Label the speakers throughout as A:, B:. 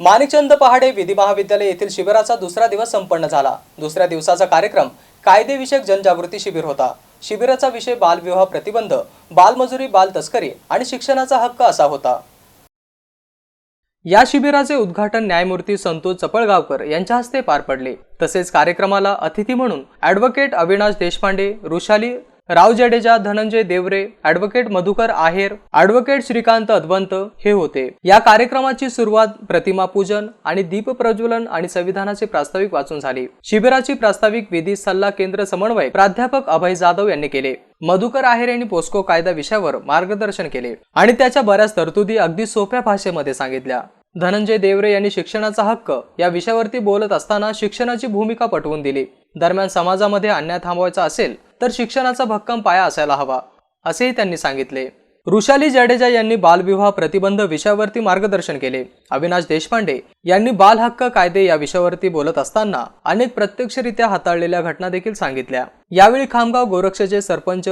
A: माणिकचंद पहाडे विधी महाविद्यालय येथील शिबिराचा दुसरा दिवस संपन्न झाला. दुसऱ्या दिवसाचा कार्यक्रम कायदेविषयक जनजागृती शिबिर होता. शिबिराचा विषय बालविवाह प्रतिबंध बालमजुरी बाल तस्करी आणि शिक्षणाचा हक्क असा होता. या शिबिराचे उद्घाटन न्यायमूर्ती संतोष चपळगावकर यांच्या हस्ते पार पडले. तसेच कार्यक्रमाला अतिथी म्हणून advocate Avinash Deshpande Rushali Rao Jadeja Dhananjay Devare advocate Madhukar Aher advocate Shrikant Advant हे होते. या कार्यक्रमाची सुरुवात प्रतिमा पूजन आणि दीप प्रज्वलन आणि संविधानाचे प्रास्ताविक वाचून झाली. शिबिराची प्रास्ताविक विधी सल्ला केंद्र समन्वय प्राध्यापक अभय जाधव यांनी केले. मधुकर आहेर यांनी पोस्को कायदा विषयावर मार्गदर्शन केले आणि त्याच्या बऱ्याच तरतुदी अगदी सोप्या भाषेमध्ये सांगितल्या. धनंजय देवरे यांनी शिक्षणाचा हक्क या विषयावरती बोलत असताना शिक्षणाची भूमिका पटवून दिली. दरम्यान समाजामध्ये अन्याय थांबवायचा असेल तर शिक्षणाचा भक्कम पाया असायला हवा असेही त्यांनी सांगितले. ऋषाली जडेजा यांनी बालविवाह प्रतिबंध विषयावरती मार्गदर्शन केले. अविनाश देशपांडे यांनी बाल हक्क कायदे या विषयावरती बोलत असताना अनेक प्रत्यक्षरित्या हाताळलेल्या घटना देखील सांगितल्या. यावेळी खामगाव गोरक्षचे सरपंच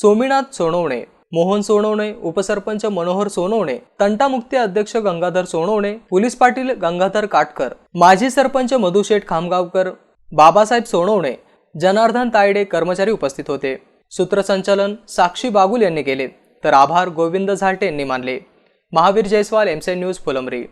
A: सोमीनाथ सोनवणे मोहन सोनवणे उपसरपंच मनोहर सोनवणे तंटामुक्ती अध्यक्ष गंगाधर सोनवणे पोलीस पाटील गंगाधर काटकर माजी सरपंच मधुशेठ खामगावकर बाबासाहेब सोनवणे जनार्दन तायडे कर्मचारी उपस्थित होते. सूत्रसंचालन साक्षी बागुल यांनी केले. तर आभार गोविंद झाल्टे यांनी मानले. महावीर जयस्वाल एमसेन न्यूज फुलंबरी.